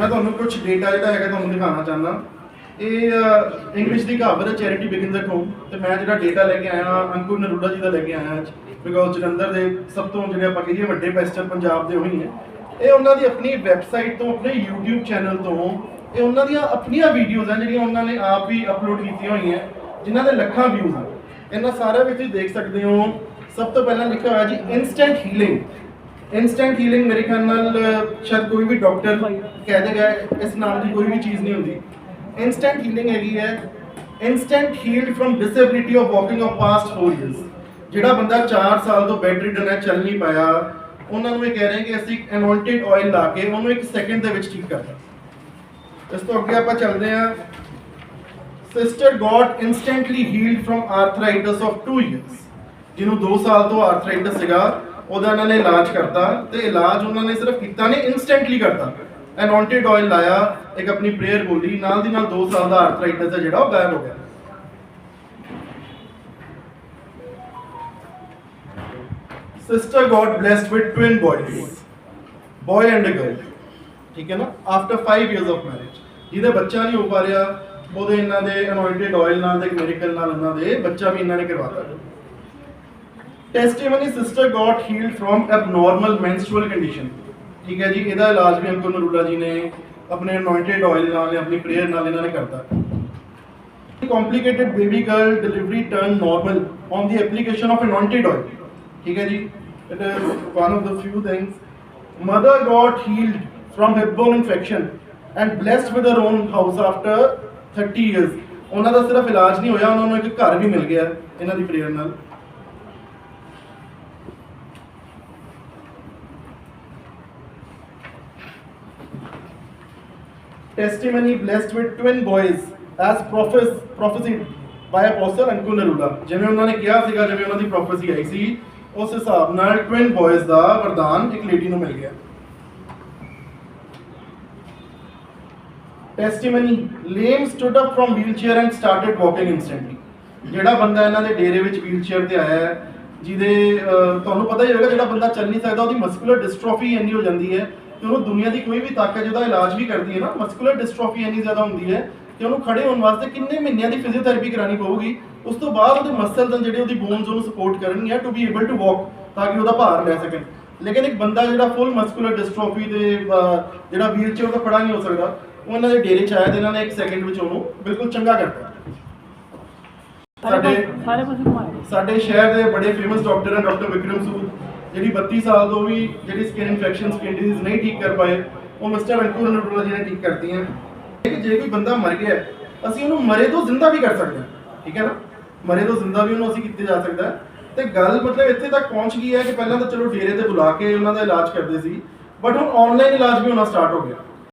ਮੈਂ ਤੁਹਾਨੂੰ ਕੁਝ ਡੇਟਾ ਜਿਹੜਾ ਹੈਗਾ ਤੁਹਾਨੂੰ ਦਿਖਾਉਣਾ ਚਾਹੁੰਦਾ। ਇਹ ਇੰਗਲਿਸ਼ ਦੀ ਕਹਾਵਤ ਹੈ ਚੈਰਿਟੀ ਬਿਗਨਸ ਐਟ ਹੋਮ ਤੇ ਮੈਂ ਜਿਹੜਾ ਡੇਟਾ ਲੈ ਕੇ ਆਇਆ ਅੰਕੁਰ ਨਰੂਲਾ ਜੀ ਦਾ ਲੈ ਕੇ ਆਇਆ ਅੱਜ ਬਿਕੋਜ਼ ਜਲੰਧਰ ਦੇ ਸਭ ਤੋਂ ਜਿਹੜੇ ਆਪਾਂ ਕਹੀਏ ਵੱਡੇ ਪੈਸਟਰ ਪੰਜਾਬ ਦੇ ਉਹੀ ਹੈ ਇਹ ਉਹਨਾਂ ਦੀ ਆਪਣੀ ਵੈਬਸਾਈਟ ਤੋਂ, ਆਪਣੇ YouTube ਚੈਨਲ ਤੋਂ, ਇਹ ਉਹਨਾਂ ਦੀਆਂ ਆਪਣੀਆਂ ਵੀਡੀਓਜ਼ ਹਨ ਜਿਹੜੀਆਂ ਉਹਨਾਂ ਨੇ ਆਪ ਹੀ ਅਪਲੋਡ ਕੀਤੀਆਂ ਹੋਈਆਂ, ਜਿਨ੍ਹਾਂ ਦੇ ਲੱਖਾਂ ਵਿਊਜ਼ ਹਨ। ਇਹਨਾਂ ਸਾਰਿਆਂ ਵਿੱਚ ਤੁਸੀਂ ਦੇਖ ਸਕਦੇ ਹੋ, ਸਭ ਤੋਂ ਪਹਿਲਾਂ ਲਿਖਿਆ ਹੋਇਆ ਜੀ ਇਨਸਟੈਂਟ ਹੀਲਿੰਗ ਇਨਸਟੈਂਟ ਹੀਲਿੰਗ ਮੇਰੇ ਖਿਆਲ ਨਾਲ ਸ਼ਾਇਦ ਕੋਈ ਵੀ ਡਾਕਟਰ ਕਹਿ ਦੇਗਾ ਇਸ ਨਾਮ ਦੀ ਕੋਈ ਵੀ ਚੀਜ਼ ਨਹੀਂ ਹੁੰਦੀ। ਇਨਸਟੈਂਟ ਹੀਲਿੰਗ ਹੈਗੀ ਹੈ। Instant healed from disability of walking of past 4 years ਜਿਹੜਾ ਬੰਦਾ 4 ਸਾਲ ਤੋਂ ਬੈੱਡ ਰਿਡਨ ਹੈ, ਚੱਲ ਨਹੀਂ ਪਾਇਆ, ਉਹਨਾਂ ਨੂੰ ਇਹ ਕਹਿ ਰਹੇ ਕਿ ਅਸੀਂ ਅਨੋਇੰਟਡ ਆਇਲ ਲਾ ਕੇ ਉਹਨੂੰ ਇੱਕ ਸੈਕਿੰਡ ਦੇ ਵਿੱਚ ਠੀਕ ਕਰਦਾ ਇਸ ਤੋਂ ਅੱਗੇ ਆਪਾਂ ਚੱਲਦੇ ਹਾਂ। Sister got instantly healed from arthritis of 2 years ਜਿਹਨੂੰ 2 ਸਾਲ ਤੋਂ ਆਰਥਰਾਈਟਸ ਸੀਗਾ। ਉਹਦਾ ਇਹਨਾਂ ਨੇ ਇਲਾਜ ਕਰਤਾ ਤੇ ਇਲਾਜ ਉਹਨਾਂ ਨੇ ਸਿਰਫ ਕੀਤਾ ਨਹੀਂ ਇਨਸਟੈਂਟਲੀ ਕਰਤਾ। ਅਨੌਂਟਡ ਆਇਲ ਲਾਇਆ, ਇੱਕ ਆਪਣੀ ਪ੍ਰੇਅਰ ਬੋਲੀ, ਨਾਲ ਦੀ ਨਾਲ 2 ਸਾਲ ਦਾ ਆਰਥਰਾਈਟਸ ਹੈ ਜਿਹੜਾ, ਉਹ ਗਾਇਬ ਹੋ ਗਿਆ। Sister got blessed with twin boys boy and a girl, ਠੀਕ ਹੈ ਨਾ? ਆਫਟਰ 5 ਇਅਰਸ ਆਫ ਮੈਰਿਜ ਜਿਹਦੇ ਬੱਚਾ ਨਹੀਂ ਹੋ ਪਾ ਰਿਹਾ, ਉਹਦੇ ਇਹਨਾਂ ਦੇ ਅਨੋਇੰਟਡ ਆਇਲ ਨਾਲ ਤੇ ਮੈਡੀਕਲ ਨਾਲ ਇਹਨਾਂ ਦੇ ਬੱਚਾ ਵੀ ਇਹਨਾਂ ਨੇ ਕਰਵਾਤਾ testimony sister got healed from abnormal menstrual condition ਠੀਕ ਹੈ ਜੀ ਇਹਦਾ ਇਲਾਜ ਵੀ ਅੰਕਲ ਨਰੂਲਾ ਜੀ ਨੇ ਆਪਣੇ ਅਨੋਇੰਟਡ ਆਇਲ ਨਾਲ ਜਾਂ ਆਪਣੀ ਪ੍ਰੇਅਰ ਨਾਲ ਇਹਨਾਂ ਨੇ ਕਰਤਾ complicated baby girl delivery turned normal on the application of anointed oil ਠੀਕ ਹੈ ਜੀ it is one of the few things mother got healed from hip-bone infection and blessed with her own house after 30 years ਉਹਨਾਂ ਦਾ ਸਿਰਫ ਇਲਾਜ ਨਹੀਂ ਹੋਇਆ ਉਹਨਾਂ ਨੂੰ ਇੱਕ ਘਰ ਵੀ ਮਿਲ ਗਿਆ ਇਹਨਾਂ ਦੀ ਪ੍ਰੇਅਰ ਨਾਲ testimony blessed with twin boys as prophesied by apostle Ankur Narula ਜਿਵੇਂ ਉਹਨਾਂ ਨੇ ਕਿਹਾ ਸੀਗਾ, ਜਿਵੇਂ ਉਹਨਾਂ ਦੀ ਪ੍ਰੋਫੈਸੀ ਆਈ ਸੀ ਉਸ ਹਿਸਾਬ ਨਾਲ twin boys ਦਾ ਵਰਦਾਨ ਇੱਕ ਲੇਡੀ ਨੂੰ ਮਿਲ ਗਿਆ। Testimony lame stood up from wheelchair and started walking instantly ਜਿਹੜਾ ਬੰਦਾ ਇਹਨਾਂ ਦੇ ਡੇਰੇ ਵਿੱਚ ਵੀਲਚੇਅਰ ਤੇ ਆਇਆ ਹੈ, ਜਿਹਦੇ ਤੁਹਾਨੂੰ ਪਤਾ ਹੀ ਹੋਵੇਗਾ ਜਿਹੜਾ ਬੰਦਾ ਚੱਲ ਨਹੀਂ ਸਕਦਾ, ਉਹਦੀ ਮਸਕੂਲਰ ਡਿਸਟ੍ਰੋਫੀ ਇੰਨੀ ਹੋ ਜਾਂਦੀ ਹੈ ਕਿ ਉਹਨੂੰ ਦੁਨੀਆ ਦੀ ਕੋਈ ਵੀ ਤਾਕਤ ਜਿਹਦਾ ਇਲਾਜ ਵੀ ਕਰਦੀ ਹੈ ਨਾ ਮਸਕੂਲਰ ਡਿਸਟ੍ਰੋਫੀ ਇੰਨੀ ਜ਼ਿਆਦਾ ਹੁੰਦੀ ਹੈ ਕਿ ਉਹਨੂੰ ਖੜੇ ਹੋਣ ਵਾਸਤੇ ਕਿੰਨੇ ਮਹੀਨਿਆਂ ਦੀ ਫਿਜ਼ੀਓਥੈਰੇਪੀ ਕਰਾਣੀ ਪਊਗੀ ਉਸ ਤੋਂ ਬਾਅਦ ਉਹਦੇ ਮਸਲਸ ਜਿਹੜੇ ਉਹਦੀ ਬੋਨਸ ਉਹਨੂੰ ਸਪੋਰਟ ਕਰਨਗੀਆਂ to be able to walk ਤਾਂ ਕਿ ਉਹਦਾ ਭਾਰ ਲੈ ਸਕਣ। ਲੇਕਿਨ ਇੱਕ ਬੰਦਾ ਜਿਹੜਾ ਫੁੱਲ ਮਸਕੂਲਰ ਡਿਸਟ੍ਰੋਫੀ ਦੇ ਜਿਹੜਾ ਵੀਲਚੇਅਰ ਤੋਂ ਖੜਾ ਨਹੀਂ ਹੋ ਸਕਦਾ। ਉਹ ਇਹਨਾਂ ਦੇ ਡੇਰੇ ਚ ਆਇਆ ਤੇ ਇਹਨਾਂ ਨੇ ਇੱਕ ਸੈਕਿੰਡ ਵਿੱਚ ਉਹਨੂੰ ਬਿਲਕੁਲ ਚੰਗਾ ਕਰਤਾ ਸਾਡੇ ਸਾਰੇ ਪਾਸੇ ਘੁਮਾਏ ਸਾਡੇ ਸ਼ਹਿਰ ਦੇ ਬੜੇ ਫੇਮਸ ਡਾਕਟਰ ਹਨ ਡਾਕਟਰ ਵਿਕਰਮ ਸੂਦ। ਜਿਹੜੀ 32 ਸਾਲ ਤੋਂ ਵੀ ਜਿਹੜੀ ਸਕਿਨ ਇਨਫੈਕਸ਼ਨ ਸਕਿਨ ਡਿਜ਼ੀਜ਼ ਨਹੀਂ ਠੀਕ ਕਰ ਪਾਏ, ਉਹ ਮਿਸਟਰ ਅੰਕੁਰ ਨਰੂਲਾ ਜੀ ਨੇ ਠੀਕ ਕਰਤੀਆਂ। ਕਿ ਜੇ ਕੋਈ ਬੰਦਾ ਮਰ ਗਿਆ, ਅਸੀਂ ਉਹਨੂੰ ਮਰੇ ਤੋਂ ਜ਼ਿੰਦਾ ਵੀ ਕਰ ਸਕਦੇ ਹਾਂ, ਠੀਕ ਹੈ ਨਾ? ਮਰੇ ਤੋਂ ਜ਼ਿੰਦਾ ਵੀ ਉਹਨੂੰ ਅਸੀਂ ਕੀਤਾ ਜਾ ਸਕਦਾ ਹੈ। ਤੇ ਗੱਲ ਮਤਲਬ ਇੱਥੇ ਤੱਕ ਪਹੁੰਚ ਗਈ ਹੈ ਕਿ ਪਹਿਲਾਂ ਤਾਂ ਚਲੋ ਡੇਰੇ ਤੇ ਬੁਲਾ ਕੇ ਉਹਨਾਂ ਦਾ ਇਲਾਜ ਕਰਦੇ ਸੀ ਬਟ ਹੁਣ ਆਨਲਾਈਨ ਇਲਾਜ ਵੀ ਹੋਣਾ ਸਟਾਰਟ ਹੋ ਗਿਆ।